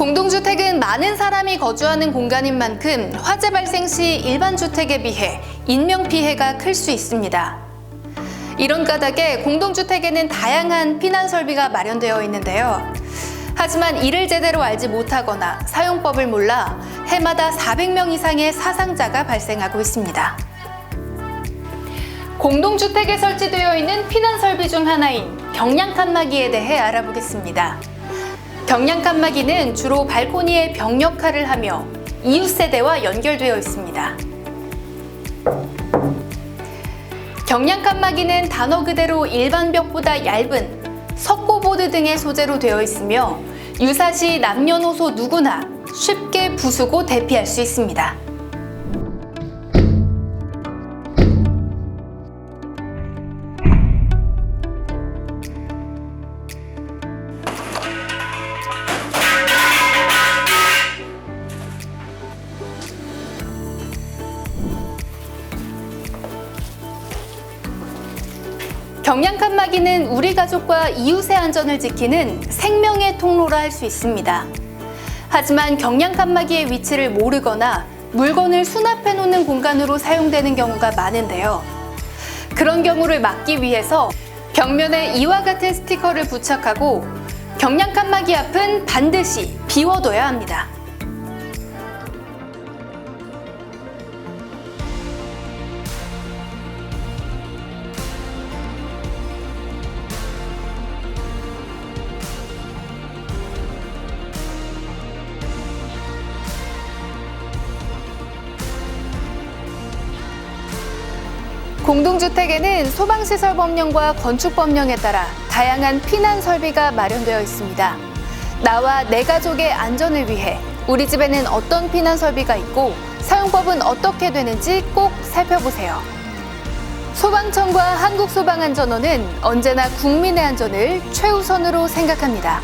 공동주택은 많은 사람이 거주하는 공간인 만큼 화재 발생 시 일반 주택에 비해 인명피해가 클 수 있습니다. 이런 까닭에 공동주택에는 다양한 피난 설비가 마련되어 있는데요. 하지만 이를 제대로 알지 못하거나 사용법을 몰라 해마다 400명 이상의 사상자가 발생하고 있습니다. 공동주택에 설치되어 있는 피난 설비 중 하나인 경량 칸막이에 대해 알아보겠습니다. 경량 칸막이는 주로 발코니의 벽 역할을 하며 이웃 세대와 연결되어 있습니다. 경량 칸막이는 단어 그대로 일반 벽보다 얇은 석고보드 등의 소재로 되어 있으며 유사시 남녀노소 누구나 쉽게 부수고 대피할 수 있습니다. 경량 칸막이는 우리 가족과 이웃의 안전을 지키는 생명의 통로라 할 수 있습니다. 하지만 경량 칸막이의 위치를 모르거나 물건을 수납해 놓는 공간으로 사용되는 경우가 많은데요. 그런 경우를 막기 위해서 벽면에 이와 같은 스티커를 부착하고 경량 칸막이 앞은 반드시 비워둬야 합니다. 공동주택에는 소방시설 법령과 건축 법령에 따라 다양한 피난 설비가 마련되어 있습니다. 나와 내 가족의 안전을 위해 우리 집에는 어떤 피난 설비가 있고 사용법은 어떻게 되는지 꼭 살펴보세요. 소방청과 한국소방안전원은 언제나 국민의 안전을 최우선으로 생각합니다.